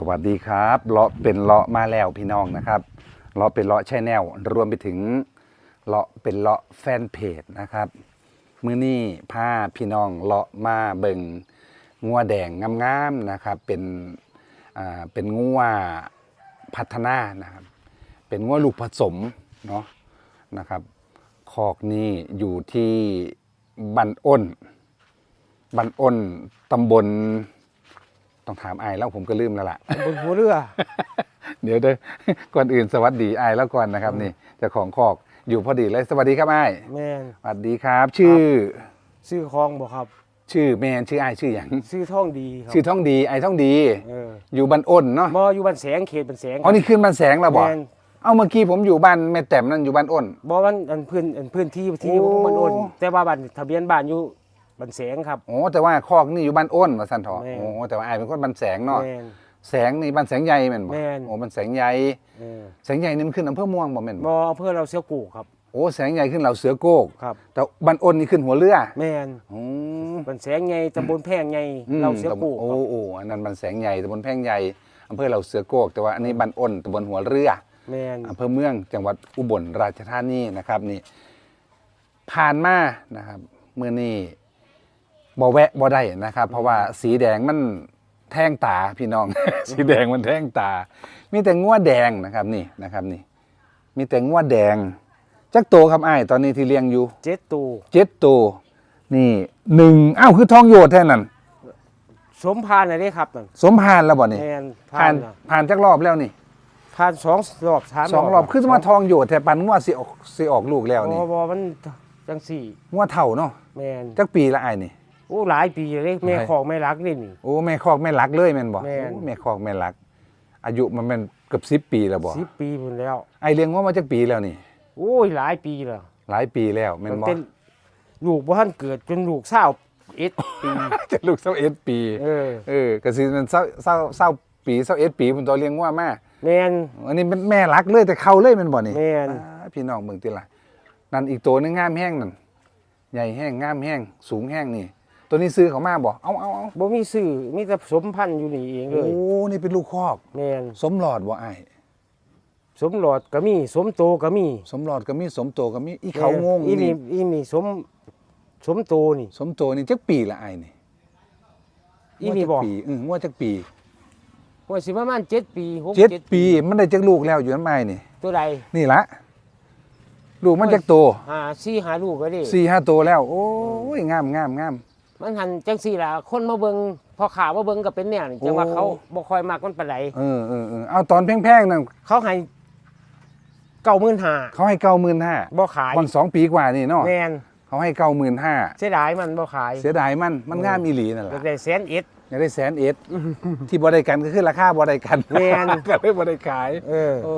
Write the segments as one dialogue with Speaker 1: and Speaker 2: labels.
Speaker 1: สวัสดีครับเลาะเป็นเลาะมาแล้วพี่น้องนะครับเลาะเป็นเลาะแชแนลรวมไปถึงเลาะเป็นเลาะแฟนเพจนะครับมื้อนี้พาพี่น้องเลาะมาเบิงงัวแดงงามๆนะครับเป็นอ่าเป็นงัวพัฒนานะครับ เป็นงัวลูกผสมเนาะนะครับคอกนี้อยู่ที่บันอ้นบันอ้นตำบล ต้องถามไอายแล้วผมก็ลืมแล้วล่ะ
Speaker 2: บนหัวเรือ
Speaker 1: เดี๋ยวเด้อก่อนอื่นสวัสดีไอายแล้วก่อนนะครับ นี่เจ้าของคอกอยู่พอดีเลยสวัสดีครับไอาย
Speaker 2: แมน
Speaker 1: สวัสดีครับ ชื่อ
Speaker 2: ซื้อคลองบ่ครับ
Speaker 1: ชื่อแมนชื่อไอายชื่ออย่าง
Speaker 2: ซื้อท่องดีครับ
Speaker 1: ชื่อท่องดีไอายท่องดี
Speaker 2: เออ
Speaker 1: อยู่บ้านอ้นเนาะ
Speaker 2: มออยู่บ้านแสงเขตบ้านแสง
Speaker 1: อ๋อนี่ขึ้นบ้านแสงแล้วบอก
Speaker 2: แม่น
Speaker 1: เอาเมื่อกี้ผมอยู่บ้านแม่แต้มนั่นอยู่บ้านอ้น
Speaker 2: บ่วันอันพื้นอันพื้นที่ที่
Speaker 1: โอ้
Speaker 2: ของมันอ้นแต่ว่าบ้านทะเบียนบ้านอยู่ บ้านแสงครับ
Speaker 1: โอ้แต่ว่าคอกนี่อยู่บ้านอ้นมาสันทอะ
Speaker 2: แม่น
Speaker 1: โอ้แต่ว่าไอายเป็นคนบ้านแสงเนาะ
Speaker 2: แมน
Speaker 1: แสงนี่บ้านแสงใหญ่แม่นบ่
Speaker 2: แม่น
Speaker 1: โอ้บ้านแสงใหญ่
Speaker 2: เออ
Speaker 1: แสงใหญ่นี่มันขึ้นอำเภอม่วงบ่แม่น
Speaker 2: ม
Speaker 1: บ่
Speaker 2: อเพื่อเราเสียกูครับ
Speaker 1: โอ้แสงใหญ่ขึ้นเหล่าเสือโกก
Speaker 2: ครับ
Speaker 1: แต่บ้านอ้นนี่ขึ้นหัวเรือ
Speaker 2: แมน
Speaker 1: อืม
Speaker 2: บ้านแสงใหญ่ตำบลแพงใหญ่
Speaker 1: อืม
Speaker 2: เราเสียกู
Speaker 1: โอ้
Speaker 2: ครับ
Speaker 1: โอ้อันนั้นบันแสงใหญ่ตำบลแพงใหญ่อำเภอเหล่าเสือโกก แต่ว่าอันนี้บันอ้นตำบลหัวเรือ
Speaker 2: แมน
Speaker 1: อำเภอเมืองจังหวัดอุบลราชธานีนะครับนี่ผ่านมานะครับเมื่อนี้ บ่แวะบ่ได้นะครับ เพราะว่าสีแดงมันแท่งตาพี่น้อง สีแดงมันแท่งตา มีแต่งัวแดงนะครับนี่นะครับนี่ มีแต่งัวแดงจักโตครับอ้ายตอนนี้ที่เลี้ยงอยู่
Speaker 2: เจ็ดตู
Speaker 1: เจ็ดตัวนี่หนึ่งอ้าวคือทองโยดแท่นั้น
Speaker 2: สมพานอะไรครับนั่น
Speaker 1: สมพานแล้วบ่นี่
Speaker 2: แมน
Speaker 1: ผ่าน
Speaker 2: น่ะ
Speaker 1: ผ่านจักรอบแล้วนี่
Speaker 2: ผ่านสองรอบสาม
Speaker 1: สองรอบคือมาทองโยดแต่ปันงัวสิออกสิออกลูกแล้ว
Speaker 2: บ่
Speaker 1: นี่
Speaker 2: บ่มันจังสี่
Speaker 1: งัวเท่าเนาะ
Speaker 2: แมน
Speaker 1: จักปีละไอ้ายนี่
Speaker 2: โอ้หลายปีเลยแม่
Speaker 1: หลาย
Speaker 2: ของแม่รักนี่นี่
Speaker 1: โอ้แม่คอกแม่รักเลยแม่นบ่
Speaker 2: แม่น
Speaker 1: โอ้แม่คอกแม่รัก อายุมันเป็นเกือบสิบปีแล้วบ่
Speaker 2: สิบปีพุ่นแล้ว
Speaker 1: ไอเลี้ยงงัวมาจักปีแล้วนี่
Speaker 2: โอ้ยหลายปีแล้ว
Speaker 1: หลายปีแล้วแม่น
Speaker 2: มัน
Speaker 1: บ่
Speaker 2: เป็นลูกบ่ทันเกิดจนลูกเศร้าเอ็ดปี
Speaker 1: จะลูกเศร้าเอ็ดปี
Speaker 2: เออ
Speaker 1: เออก็สิมันเศร้าเศร้าเศร้าปีเศร้าเอ็ดปีพุ่นตัวเลี้ยงงัวมา
Speaker 2: แมน
Speaker 1: อันนี้เป็นแม่รักเลยแต่เขาเลยแมันบ่นี่
Speaker 2: แม่น
Speaker 1: อ่าพี่น้องเบิ่งติล่ะนั่นอีกตัวหนึงงามแห้งนั่นใหญ่แห้งงามแห้งสูงแห้งนี่ ตัวนี้ซื้อเขามาบ่เอาเอาเอา
Speaker 2: บ่มีซื้อมีแต่สมพันธุ์อยู่นี่เองเล
Speaker 1: โอ้
Speaker 2: ย
Speaker 1: นี่เป็นลูกคอก
Speaker 2: แมน
Speaker 1: สมหลอดบ่ไอ้าย
Speaker 2: สมหลอดก็มีสมโตก็มี
Speaker 1: สมหลอดก็มีสมโตก็มีอีเขางง
Speaker 2: อีนี่
Speaker 1: นี่
Speaker 2: อีนี่สมสมโตนี่
Speaker 1: สมโตนี่จักปีละไอ้ายนี่
Speaker 2: อีนี่บ่
Speaker 1: ว่าจักปีอือว่าจักปี
Speaker 2: ว่าสิประมาณ7ปี6
Speaker 1: เจ็ดปีมันได้จักลูกแล้วอยู่นำไอ้ายนี่
Speaker 2: ตัวใด
Speaker 1: นี่ละลูกมันจักโต
Speaker 2: หาสี่หาลูกก็ได้
Speaker 1: สี่ห้าโตแล้ว โอ้ยงามงามงาม
Speaker 2: มันหันจังซี่ล่ะคนมาเบิ่งพอข่าวมาเบิ่งก็เป็นแนวนี่จังว่า
Speaker 1: โอ้
Speaker 2: เขาบ่ค่อยมักมันปานใด
Speaker 1: เออเออเออเอาตอนแพงๆนั่น
Speaker 2: เขาให้95,000
Speaker 1: เขาให้เก้าหมื่นห้า
Speaker 2: บ่ขาย
Speaker 1: บางสองปีกว่านี่เนาะ
Speaker 2: แม่น
Speaker 1: เขาให้เก้าหมื่นห้า
Speaker 2: เสียดายมันบ่ขาย
Speaker 1: เสียดายมันมันงามอีหลีนั่นแห
Speaker 2: ก็
Speaker 1: ละ
Speaker 2: ได้แสนเอ็ด
Speaker 1: อยากได้แสนเอ็ดที่บ่ได้กันก็คือราคาบ่ได้กัน
Speaker 2: แม่น
Speaker 1: ก็เลยบ่ได้ขาย
Speaker 2: เออ
Speaker 1: โอ้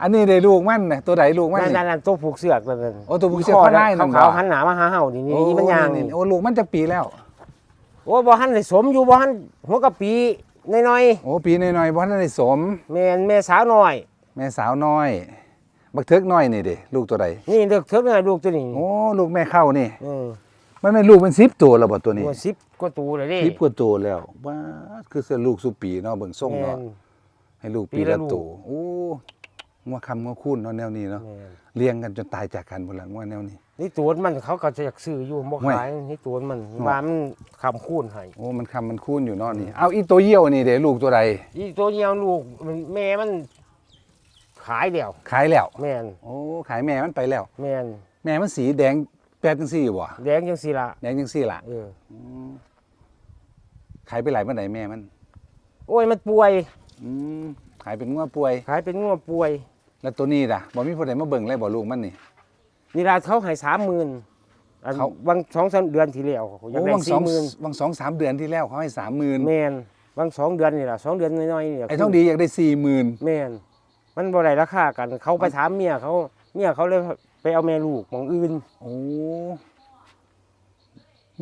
Speaker 1: อันนี้ได้ลูกมันนะตัวใดลูกมัน
Speaker 2: นั่น
Speaker 1: นี่
Speaker 2: นั่นนั่นตัวผูกเสือกนั่นนั่น
Speaker 1: โอ้ตัวผูกเสือกเขาได้นั่น
Speaker 2: เขา
Speaker 1: บ่
Speaker 2: เขาหันหนามาหาเฮานี่นี่
Speaker 1: โอ้
Speaker 2: นี่มันยาง
Speaker 1: นี่โอ้ลูกมันจะปีแล้ว
Speaker 2: โอ้บ่หันได้สมอยู่บ่หันหัวกะปีน้อย
Speaker 1: โอ้ปีน้อยๆบ่ทันได้สม
Speaker 2: ๆแม่นแม่สาวน้อย
Speaker 1: แม่สาวน้อย บักเทิกน้อยนี่เด้ลูกตัวใด
Speaker 2: นี่เด็กเถิกน้อยลูกตัวนี้
Speaker 1: โอ้ลูกแม่เข้านี่
Speaker 2: เออ
Speaker 1: มันไม่ลูกเป็น10ตัวแล้วบ่ตัวนี้
Speaker 2: ตัว10กว่าตัวเลยเด้
Speaker 1: 10กว่าตัวแล้วว้าคือเสือลูกสุปีเนาะเบิ่งทรง
Speaker 2: แม่
Speaker 1: เนาะ
Speaker 2: น
Speaker 1: ให้ลูก
Speaker 2: ปี
Speaker 1: ปี
Speaker 2: ละ
Speaker 1: ละ
Speaker 2: ลูก
Speaker 1: ตัวโอ้งัวคำงัวคุ้นเนาะแนวนี้เนาะ
Speaker 2: แม่น
Speaker 1: เลี้ยงกันจนตายจากกันหมดแล้วงัวแนวนี้
Speaker 2: นี่ตัวมันเขาก็จะอยากซื้ออยู่บ่
Speaker 1: ห่วย
Speaker 2: ขายนี่ตัวมันว่ามันคำคูณให้
Speaker 1: โอ้มันคำมันคุ้นอยู่เนาะนี่เอาอีตัวเยี่ยวนี่เดี๋ยวลูกตัวใด
Speaker 2: อีตัวเดียวลูกมันแม่มัน ขายแล้ว
Speaker 1: ขายแล้ว
Speaker 2: แม่น
Speaker 1: โอ้ขายแม่มันไปแล้ว
Speaker 2: แม่น
Speaker 1: แม่มันสีแดงแปดจังสี่บ่
Speaker 2: แดงจังซี่ล่ะ
Speaker 1: แดงจังสี่ล่ะ
Speaker 2: เออ
Speaker 1: ขายไปหลายเมื่อไหร่แม่มัน
Speaker 2: โอ้ยมันป่วย
Speaker 1: อืมขายเป็นงัวป่วย
Speaker 2: ขายเป็นงัวป่วย
Speaker 1: แล้วตัวนี้ล่ะบ่มีผู้ใดมาเบิ่งเลยบ่ลูกมันนี่
Speaker 2: นี่ล่ะเขาให้30,000อัน
Speaker 1: เขา
Speaker 2: บางสองสามเดือนที่แล้วเขาอยาก
Speaker 1: โอ้
Speaker 2: ได้
Speaker 1: บางสอง
Speaker 2: 40,000
Speaker 1: บางสองสามเดือนที่แล้วเขาให้สามหมื่น
Speaker 2: แม่นบางสองเดือนนี่ล่ะสองเดือนน้อยๆนี่ล่ะ
Speaker 1: ไอ้ท้องดีอยากได้สี่หมื่น
Speaker 2: แม่น มันบ่ได้ราคากัน เขาไปถามเมียเขาเมียเขาเลยไปเอาแม่ลูกหมองอื่น
Speaker 1: โอ้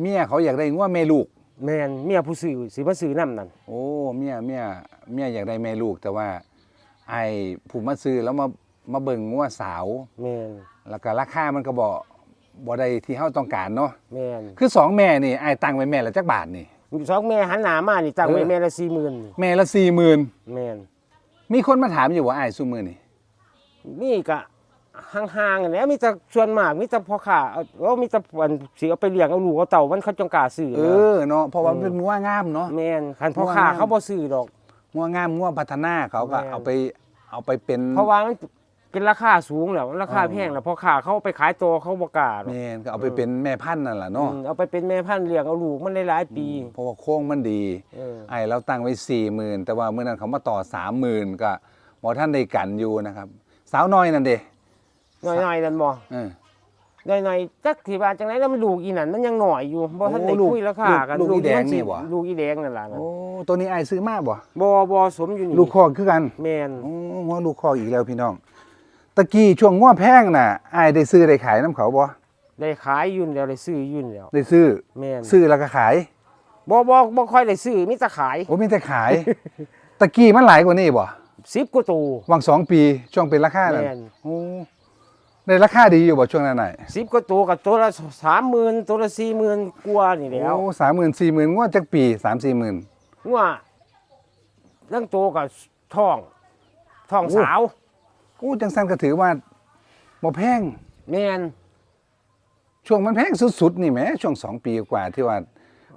Speaker 1: เมียเขาอยากได้งัวแม่ลูก
Speaker 2: แม่นเมียผู้ซื้อสิมาซื้อนํนั่น
Speaker 1: โอ้เมียเมียเมียอยากได้แม่ลูกแต่ว่า ไอ้ผู้มาซื้อแล้วมามาเบิ่งงัวสาว
Speaker 2: แม่น
Speaker 1: แล้วก็ราคามันก็บ่บ่ได้ที่เฮาต้องการเนาะ
Speaker 2: แม่น
Speaker 1: คือสองแม่นี่ไอ้ตั้งไว้แม่ละจักบาทนี่
Speaker 2: สองแม่หันหน้ามานี่ตั้งไว้
Speaker 1: เออ
Speaker 2: แม่ละ40,000
Speaker 1: แม่ละ40,000
Speaker 2: แม่น
Speaker 1: มีคนมาถามอยู่ว่าอ้ายซุมือนี่
Speaker 2: มีก็ห่างๆกันแหล้วมีแต่ส่วนมากมีแต่พ่อค้าเอาเอามีแต่อันสิเอาไปเลี้ยงเอาลูกเอาเต่ามันเขาจงกล้าซื้อ
Speaker 1: เอ
Speaker 2: นะ
Speaker 1: อเนาะเพราะว่า
Speaker 2: เออ
Speaker 1: มันเป็นงัวงามเนาะ
Speaker 2: แม่นคันพ่อค้า
Speaker 1: ว่า
Speaker 2: เขาบ่ซื้อดอก
Speaker 1: งัวงามงัวพัฒนาเขาก็
Speaker 2: แม่น
Speaker 1: เอาไปเอาไปเป็น
Speaker 2: เพราะว่ามัน เป็นราคาสูงแล้วราคา
Speaker 1: เออ
Speaker 2: แพงแล้วพ่อค้าเขาไปขายตัวเขาบ่กล้าหรอก
Speaker 1: แม่นก็เอาไปเป็นแม่พันธุ์นั่นแหละเนาะ
Speaker 2: อืมเอาไปเป็นแม่พันธุ์เลี้ยงเอาลูกมันได้หลายปี
Speaker 1: เพราะว่าโค้งมันดี
Speaker 2: เออ
Speaker 1: ไอ้เราตั้งไว้สี่หมื่นแต่ว่าเมื่อนั้นเขามาต่อสามหมื่นก็หมอท่านได้กันอยู่นะครับ สาวน้อยนั่นเด้
Speaker 2: น้อยๆนั่นบ่
Speaker 1: เออ
Speaker 2: น้อยๆจักที่ว่าจังไดแล้วมันลูกอีนั่นมันยังน้อยอยู่บ่ทันได้
Speaker 1: โอ้ลูก
Speaker 2: คุยราคากัน
Speaker 1: ลูกลูกอีแดง
Speaker 2: มัสิ
Speaker 1: นี่บ่
Speaker 2: ลูกอีแดงนั่นล่ะนั่น
Speaker 1: โอ้ตัวนี้ไอ้ายซื้อมาบ่
Speaker 2: บ่บ่สมอยู่นี่
Speaker 1: ลูกคอกคือกัน
Speaker 2: แม่น
Speaker 1: โอ้หัวลูกคอกอีกแล้วพี่น้อง ตะกี้ช่วงง้อแพงน่ะไอ้ายได้ซื้อได้ขายน้ำเขาบ่
Speaker 2: ได้ขายอยุ่นแล้วได้ซื้ออยุ่นแล้ว
Speaker 1: ได้ซื้อ
Speaker 2: แม่น
Speaker 1: ซื้อแล้วก็ขาย
Speaker 2: บ่บ่บ่ค่อยได้ซื้อมีแต่ขาย
Speaker 1: โอ้มีแต่ขาย ตะกี้มันหลายกว่านี้บ่
Speaker 2: 10กว่าตัว
Speaker 1: วังสองปีช่วงเป็นราคานั่น
Speaker 2: แม่น
Speaker 1: โอ้ได้ราคาดีอยู่บ่ช่วงนั้นน่ะ
Speaker 2: 10กว่าตัวกับตัวละ30,000ตัวละ40,000กว่านี่แหล้ว
Speaker 1: โอ้สามหมื่นสี่หมื่นงวดจักปีสามสี่หมื่น
Speaker 2: ว่าเรื่องตัวกับท้องท้อง
Speaker 1: โอ้
Speaker 2: สาว
Speaker 1: โอ้จังสันก็ถือว่าบ่แพง
Speaker 2: แม่น
Speaker 1: ช่วงมันแพงสุดๆนี่แหมช่วงสองปีกว่าที่ว่า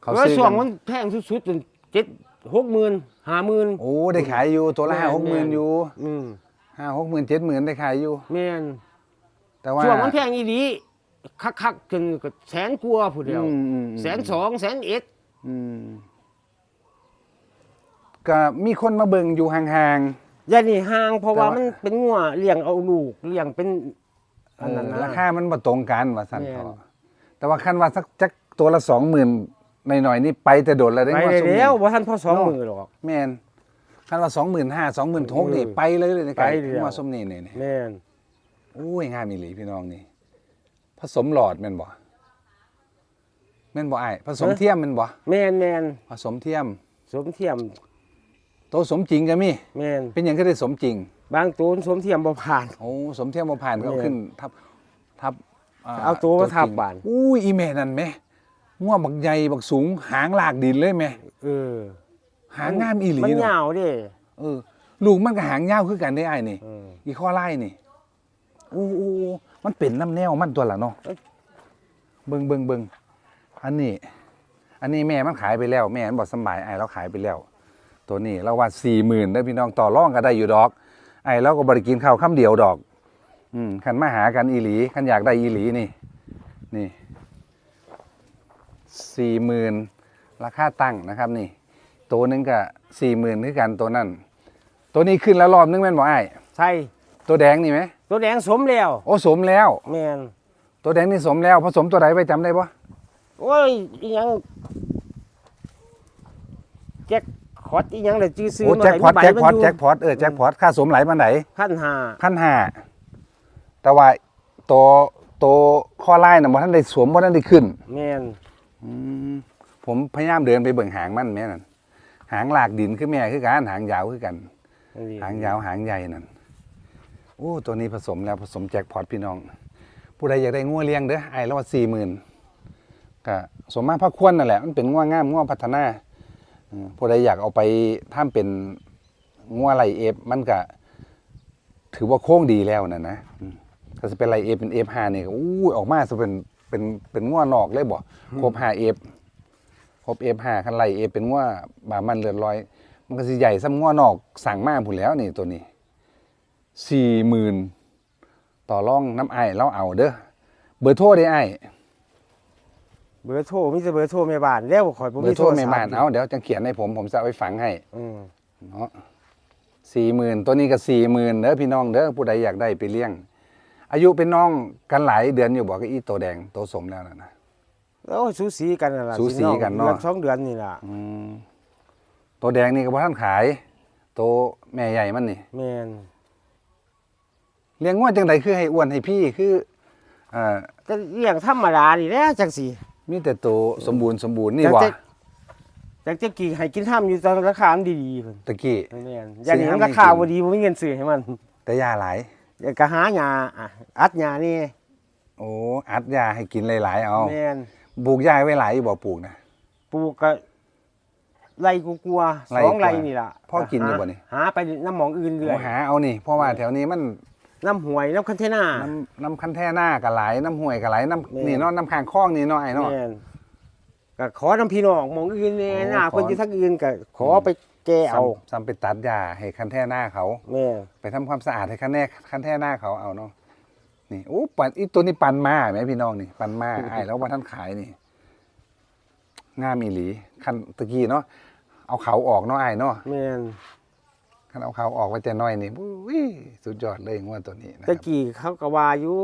Speaker 1: เขา
Speaker 2: แล้ว
Speaker 1: ซื้อ
Speaker 2: ช่ว
Speaker 1: กั
Speaker 2: ง
Speaker 1: น
Speaker 2: มันแพงสุดๆจนเจ็ดหกหมื่นห้าหมื่น
Speaker 1: โอ้ได้ขายอยู่ตัวละ
Speaker 2: แม่น
Speaker 1: ห้าหกหมื่น
Speaker 2: แม่น
Speaker 1: อยู่
Speaker 2: อืม
Speaker 1: ห้าหกหมื่นเจ็ดหมื่นได้ขายอยู่
Speaker 2: แม่น
Speaker 1: แต่ว่า
Speaker 2: ช่วงมันแพงอีดีคักๆจนก็แสนกว่าผู้เดียว
Speaker 1: อืมอืม
Speaker 2: แสนสองแสนเอ็ด
Speaker 1: อืมก็มีคนมาเบิ่งอยู่ห่าง
Speaker 2: อ ย่านี่ห่างเพราะว่า
Speaker 1: แต่ว่ามั
Speaker 2: มันเป็นงัวเลี้ยงเอาลูกเลี้ยงเป็น
Speaker 1: ๆ
Speaker 2: อันนั้น
Speaker 1: เอ
Speaker 2: นะ
Speaker 1: อราคามันบ่ตรงกันว่าซั่น
Speaker 2: แม่น
Speaker 1: เขาแต่ว่าคันว่าสักจักตัวละสองหมื่นหน่อยๆนี่ไปแต่โดดแล้วได้
Speaker 2: ไป
Speaker 1: งวด
Speaker 2: ได้
Speaker 1: ซุมนี้
Speaker 2: แล้วบ่ทันพอสองมือหรอก
Speaker 1: แม่นคันว่าสองหมื่นห้าสองหมื่นหกนี่
Speaker 2: เออ
Speaker 1: ไปเลยเลยในไก่
Speaker 2: ไปแล้ว
Speaker 1: มาส้มนี่นี่นี่
Speaker 2: แม่น
Speaker 1: โอ้ยงามอีหลีพี่น้องนี่ ผสมหลอดแม่นบ่แม่นบ่อ้ายผสมเทียมแม่นบ่
Speaker 2: แม่นแม่น
Speaker 1: ผสมเทียม
Speaker 2: สมเทียม
Speaker 1: โตสมจริงก็มี
Speaker 2: แม่น
Speaker 1: เป็นหยังก็ได้สมจริง
Speaker 2: บางตัวสมเทียมบ่ผ่าน
Speaker 1: โอ้สมเทียมบ่ผ่านก็เอา
Speaker 2: แม่น
Speaker 1: ขึ้นทับทับ
Speaker 2: เอาตัวมาทับ
Speaker 1: จริง
Speaker 2: บาน
Speaker 1: อุ้ยอีแม่นั่นแม่ง่วงบักใหญ่บักสูงหางลากดินเลยแม่
Speaker 2: เออ
Speaker 1: หางงามอีหลี
Speaker 2: มัน
Speaker 1: เนาะ
Speaker 2: ยาวเด้
Speaker 1: เออลูกมันก็หางยาวคือกันได้อ้ายนี่
Speaker 2: เออ
Speaker 1: อีข้อไล่นี่อู้อู้อู้มันเป็นน้ำแนวมันตัวละเนาะ
Speaker 2: เอ้ย
Speaker 1: เบิ่งเบิ่งเบิ่งอันนี้ อันนี้แม่มันขายไปแล้ว แม่มันบอกสำบายไอ้เราขายไปแล้ว ตัวนี้เราว่าสี่หมื่นได้อพี่น้องต่อรองก็ได้อยู่ดอก ไอ้เราก็บริกินข้าวคำเดียวดอก อืมขันมาหากันอีหลีขันอยากได้อีหลีนี่ นี่สี่หมื่นราคาตั้งนะครับนี่ ตัวหนึงก็สี่หมื่นคือกันตัวนั้นตัวนี้ขึ้นแล้วรอบนึงแม่นบอกไอ้
Speaker 2: ใช่
Speaker 1: ตัวแดงนี่ไหม
Speaker 2: ตัวแดงสมแล้ว
Speaker 1: โอ้สมแล้ว
Speaker 2: แม่น
Speaker 1: ตัวแดงนี่สมแล้วผสมตัวใดไปจำได้ปะ
Speaker 2: โอ้ยอีหยังแจ็คค อตอีหยังได้จื้อซื้อ
Speaker 1: โอ้
Speaker 2: มา
Speaker 1: แจ็คพอต
Speaker 2: ได้
Speaker 1: แจ็คพอต
Speaker 2: มีใบมันยู่
Speaker 1: แจ็คพอตเออแจ็คพอตค่าสมไหลมาไหน
Speaker 2: พันห้า
Speaker 1: พันห้าแต่ว่าตัวตัวข้อไล่น่ะบ่ท่านได้สวมบ่ท่านได้ขึ้น
Speaker 2: แม่น
Speaker 1: อืมผมพยายามเดินไปเบิ่งหางมันแม่นั่นหางหลากดินคือแม่คือกันหางยาวคือกัน หางยาวหางใหญ่นั่นโอ้ตัวนี้ผสมแล้วผสมแจ็คพอตพี่น้อง ผู้ใดอยากได้งัวเลี้ยงเด้อไอ้ละว่าสี่หมื่นก็สมมาพระควรนั่นแหละมันเป็นงัวงามงัวพัฒนาอืม ผู้ใดอยากเอาไปทำเป็นงัวไหลเอฟมันก็ถือว่าโค้งดีแล้วนะนะอืมถ้าจะเป็นไหลเอฟเป็นเอฟห้านี่ก็อู้ออกมาจะเป็นเป็นเป็นงัวนอกเลยบ่ครบห้าเอฟครบเอฟห้าคันไหลเอฟเป็นงัวบามันเลือดลอย มันก็สิใหญ่ซ้ำงัวนอกสั่งมาผุนแหล้วนี่ตัวนี้สี่หมื่นต่อร่องน้ำไอ้ายเราเอาเด้อเบอร์โทรได้ไอ้าย
Speaker 2: เบอร์โทรมีแต่เบอร์โทรแม่บ้านแล้วข่อยบ่
Speaker 1: เบอ
Speaker 2: มี
Speaker 1: ร์โทรไม่บ้านเอาเดี๋ยวจะเขียนให้ผมผมจะเอาไปฝังให้
Speaker 2: อืม
Speaker 1: เนาะสี่หมื่นตัวนี้ก็สี่หมื่นเด้อพี่น้องเด้อผู้ใดอยากได้ไปเลี้ยง อายุเป็นน้องกันหลายเดือนอยู่บอกก็อีตัวแดงตัวสมแล้วนะนะ
Speaker 2: แล้วสูสีกันนั่นล่ะ
Speaker 1: สูสีกันเนาะ
Speaker 2: ดือสองเดือนนี่ล่ะ
Speaker 1: อืมตัวแดงนี่ก็บ่ท่านขาย ตัวแม่ใหญ่มันนี่
Speaker 2: แม่น
Speaker 1: เลี้ยงงวดจังไดคือให้อ้วนให้พี่คืออ่า
Speaker 2: ก็เลี้ยงธรรมดานี่แหละจังซี่
Speaker 1: มีแต่ตัวสมบูรณ์สมบูรณ์นี่
Speaker 2: แต่
Speaker 1: วะ
Speaker 2: แต่จังจะกี่ให้กินทํอยู่แต่ราคามันดีๆเพิ่น
Speaker 1: ตะกี้
Speaker 2: แม่นอย่างนี้
Speaker 1: ซื้อ
Speaker 2: มัน
Speaker 1: ให้
Speaker 2: ราคา
Speaker 1: กิน
Speaker 2: บ่ดีบ่มีเงินซื้อให้มัน
Speaker 1: แต่ยาหลาย
Speaker 2: เดี๋ยวก็หาหญ้าอะอัดหญ้านี่
Speaker 1: โอ้อัดยาให้กินหลายๆเอา
Speaker 2: แม่น
Speaker 1: ปลูกยาไว้หลายอยู่บ่ปลูกนะ
Speaker 2: ปลูกก็ไรกูกลัว
Speaker 1: ไร่
Speaker 2: สองไร
Speaker 1: กว่า
Speaker 2: นี่ล่ะ
Speaker 1: พ่อกินอยู่บ่นี่
Speaker 2: หาไปน้ำหมองอื่นเรื่อย
Speaker 1: โอ้หาเอานี่เพราะว่าแถวนี้มัน
Speaker 2: น้ำหวยน้ำคันเทน่า
Speaker 1: น้ำน้ำคันแท่หน้ากับไหลน้ำห้วยกับไหลน้
Speaker 2: แม่ำ
Speaker 1: นี่เนาะน้ำข้างคลองนี่เนาะไอ้เนาะ
Speaker 2: แม่นก็ขอน้ำพี่น้องหมองอื่นเนี่ย
Speaker 1: โอ้
Speaker 2: หน้า
Speaker 1: ขอ
Speaker 2: คนที่ทักอื่นก็ขอไปแก้เอา
Speaker 1: ซ้ำซ้ำไปตัดหญ้าให้คันแท่หน้าเขา
Speaker 2: แม่
Speaker 1: ไปทำความสะอาดให้คันแน่คันแท่หน้าเขาเอาเนาะนี่โอ้ปันอีตัวนี้ปันมาไหมพี่น้องนี่ปันมา ไอ้แล้วว่าท่านขายนี่งามอีหลีคันตะกี้เนาะเอาเขาออกเนาะไอ้เนาะ
Speaker 2: แม่น
Speaker 1: คันเอาเขาออกไว้แต่น้อยนี่อุ้ยสุดยอดเลยงวดตัวนี้นะค
Speaker 2: ตะ
Speaker 1: รับ
Speaker 2: กี้เขาก็ว่าอยู่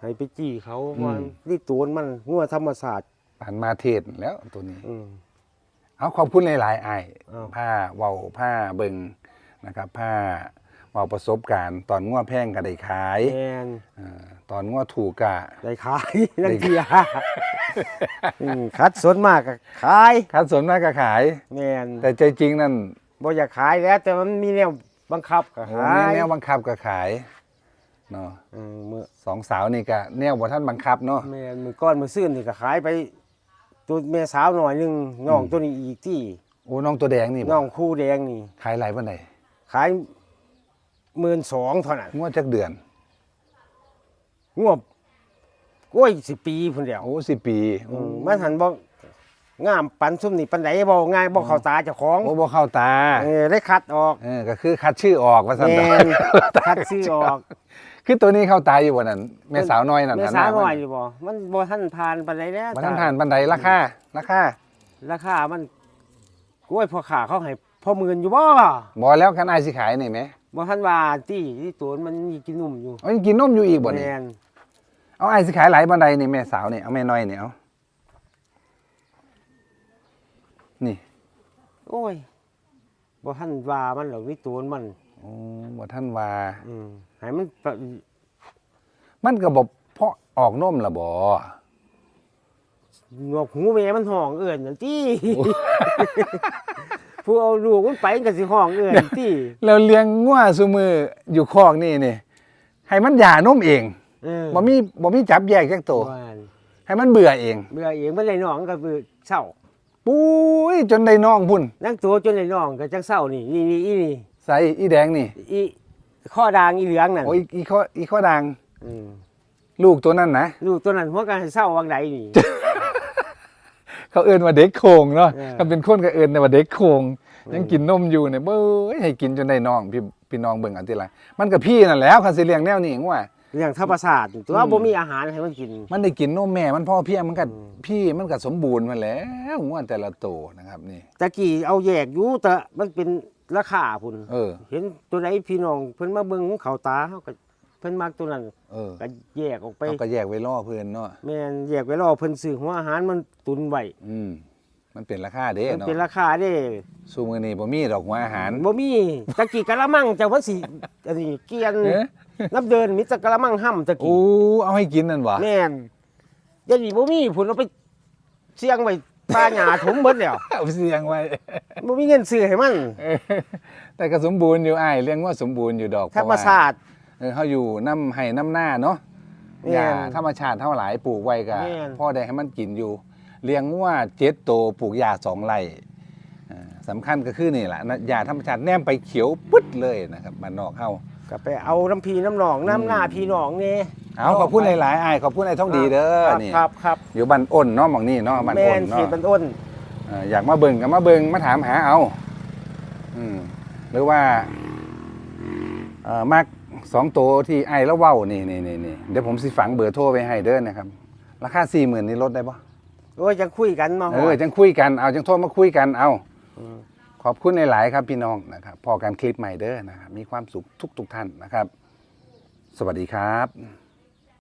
Speaker 2: ให้ไปจี้เขา
Speaker 1: อืม
Speaker 2: ว่านี่ตัวมันงัวธรรมศาสตร์
Speaker 1: ปันมาเทศแล้วตัวนี้
Speaker 2: อืม
Speaker 1: เอาขอบคุณหลายๆไอ้าย
Speaker 2: อ้าว
Speaker 1: ผ้าเว้าผ้าเบิงนะครับผ้าเว้าประสบการณ์ตอนง้วแพงก็ได้ขาย
Speaker 2: แม่น
Speaker 1: เอ่อตอนง้วถูกกะ
Speaker 2: ได้ขายนักเทียอืมคัดสนมากก็ขาย
Speaker 1: คันสนมากก็ขาย
Speaker 2: แม่น
Speaker 1: แต่ใจจริงนั่น
Speaker 2: บ่อยากขายแล้ว แต่มันมีแนวบังคับก็
Speaker 1: โอ้
Speaker 2: ขาย
Speaker 1: มีแนวบังคับก็ขายเนาะ
Speaker 2: อืมมือ
Speaker 1: สองสาวนี่ก็แนวบ่ท่านบังคับเนาะ
Speaker 2: แม่นมือก้อนมือซื่นนี่ก็ขายไป ตัวแม่สาวหน่อยหนึงน้องตัวนี้อีกที่
Speaker 1: โอ้น้องตัวแดงนี่บ่
Speaker 2: น้องคู่แดงนี่
Speaker 1: ขายหลายปานใด
Speaker 2: ขายหมื่นสองเท่านั้น
Speaker 1: งวดจักเดือน
Speaker 2: งวบกล้วยสิปีพุ่นเดียว
Speaker 1: โอ้สิปี
Speaker 2: อืมมันหันบ่ งามปันซุ่มนี่ปันไหนบ่ง่ายบ่เข้าตาเจ้าของ
Speaker 1: โอ้บ่เข้าตา
Speaker 2: เออได้คัดออก
Speaker 1: เออก็คือคัดชื่อออกว่าซั่น
Speaker 2: แม
Speaker 1: เนาะ
Speaker 2: นคัดซื้อออก
Speaker 1: คือตัวนี้เข้าตาอยู่บ่นั่นแม่สาวน้อยนั่น
Speaker 2: แม่
Speaker 1: หั
Speaker 2: สาว
Speaker 1: ห
Speaker 2: น้อยอยู่บ่มันบ่ทันผ่านปานใดแล้ว
Speaker 1: บ่ทันทานปานใดราคาราคา
Speaker 2: ราคามันกล้วยพ่อขาเขาให้พ่อหมื่นอยู่บ่
Speaker 1: บอแล้วคันไอายสิขายนี่ไหม
Speaker 2: บ่ทันว่าที่ที่ตัวมันมีกินนุ่มอยู่
Speaker 1: เอายังกินนมอยู่อีกบ่นี่
Speaker 2: แม่น
Speaker 1: เอาไอายสิขายหลายบันไดนี่แม่สาวนี่เอาแม่น้อยนี่เอานี่
Speaker 2: โอ้ยบ่ทันว่ามันหรอกนี่ตัวมัน
Speaker 1: โอ้บ่ท่านว่า
Speaker 2: อืมให้มันปะ
Speaker 1: มันก็บ่เพาะออกนมละบ่
Speaker 2: หนวกหูแม่มันห้องเอิ้นนั่นติผู้เอาลูกมันไปมันก็สิห้องเอิ้นติ
Speaker 1: แล้วเลี้ยงงัวซุมืออยู่คอกนี่นี่ให้มันหย่านมเอง
Speaker 2: เออ
Speaker 1: บ่มีบ่มีจับแยกจักโตว
Speaker 2: ว่า
Speaker 1: ให้มันเบื่อเอง
Speaker 2: เบื่อเองมันได้น้องก็คือเศร้า
Speaker 1: ปุ้ยจนได้น้องพุ่น
Speaker 2: นั่งตัวจนได้น้องก็จังเศร้านี่นี่นี่อีนี่
Speaker 1: ใส่อีแดงนี่
Speaker 2: อีข้อดางอีเหลืองนั่น
Speaker 1: โอ้ยอีข้ออีข้อดัง
Speaker 2: อืม
Speaker 1: ลูกตัวนั้นนะ
Speaker 2: ลูกตัวนั้นหัวกันเศร้าวังใดนี่
Speaker 1: เขาเอิ้นว่าเด็กโคงเนาะ
Speaker 2: เออ
Speaker 1: ถ้าเป็นคนก็เอิ้นว่าเด็กโคง
Speaker 2: อ
Speaker 1: ยังกินนมอยู่เนี่ยเบ้ยให้กินจนได้น้องพี่พี่น้องเบิ่งเอันติละมันกับพี่นั่นแหล้วคันสิเลี้ยงแนวนี้งว่า
Speaker 2: เรื่องธรรมศาสตร์ตัว
Speaker 1: อืม
Speaker 2: บ่มีอาหารให้มันกิน
Speaker 1: มันได้กินนมแม่มันพ่อเพียงมันก็
Speaker 2: อืม
Speaker 1: พี่มันก็สมบูรณ์มาแล้วงว่าแต่ละโตวนะครับนี่
Speaker 2: ตะกี้เอาแยกอยู่แต่มันเป็นราคาพุ่น
Speaker 1: เออ
Speaker 2: เห็นตัวใดพี่น้องเพิ่นมาเบิ่งเขาตาเขาก็เพิ่นมักตัวนั้น
Speaker 1: เออ
Speaker 2: ก็แยกออกไป
Speaker 1: เราก็แยกไว้ล่อเพื่อนเนาะ
Speaker 2: แม่นแยกไว้รอเพิ่นซื้อหัวอาหารมันตุนไว้
Speaker 1: อืมมันเป็นราคาเด้
Speaker 2: มัน
Speaker 1: เนาะ
Speaker 2: เป็นราคาเด้
Speaker 1: ซูมือนี้บ่มีดอกหัวอาหาร
Speaker 2: บ่มีตะกี้กะละมังจังว่าสิอันนี้เกลียน
Speaker 1: เอ๊ะ
Speaker 2: น้ำเดินมีแต่กะละมังห่ำตะ
Speaker 1: โอ้
Speaker 2: กี้
Speaker 1: เอาให้กินนั่นวะ
Speaker 2: แม่นเดี๋ยวนี้บ่มีพุ่นเอาไปเสี่ยงไว้ป้าหญ้าถมเบิดแล้ว
Speaker 1: เอาเสียงไว้
Speaker 2: บ่มีเงินซื้อให้มัน
Speaker 1: เออแต่ก็สมบูรณ์อยู่อ้ายเลี้ยงว่าสมบูรณ์อยู่ดอก
Speaker 2: ธรรมชาติ
Speaker 1: เออเฮาอยู่น้ำให้น้ำหน้าเนาะ
Speaker 2: แม่น
Speaker 1: ยาธรรมชาติเท่าหลายปลูกไว้ก็
Speaker 2: แม่น
Speaker 1: พ่อได้ให้มันกินอยู่ เลี้ยงว่าเจ็ดโตวปลูกยาสองไร่เอ่อสำคัญก็คือนี่แหละนะยาธรรมชาติแนมไปเขียวปึ๊ดเลยนะครับบ้านนอกเฮา
Speaker 2: ก็ไปเอาน้ำพีน้ำหนองน้ำหน้าพี่น้องนี่
Speaker 1: เอาขอบคุณหลายๆอ้ายขอบคุณไอ้ท่องดีเด้อ
Speaker 2: ครับ
Speaker 1: นี่
Speaker 2: ครับครับ
Speaker 1: อยู่บ้านอ้นเนาะหมองนี่เนาะบ้าน
Speaker 2: แม่
Speaker 1: อ้น
Speaker 2: นเขต
Speaker 1: เนาะ
Speaker 2: บันอ้น
Speaker 1: เอ่ออยากมาเบิ่งก็มาเบิ่งมาถามหาเอาอืมหรือว่าเอ่อมักสองตัวที่ไอ้แล้วเว้านี่นี่นี่นี่เดี๋ยวผมสิฝังเบอร์โทรไว้ให้เด้อนะครับ ราคาสี่หมื่นนี่ลดได้ปะ
Speaker 2: โอ้ยจะคุยกันมา
Speaker 1: เออจังคุยกันเอาจังโทรมาคุยกันเอา
Speaker 2: ม
Speaker 1: ขอบคุณหลาย ๆ ครับพี่น้องนะครับพอการคลิปใหม่เด้อนะครับมีความสุขทุก ๆ ท่านนะครับ สวัสดีครับ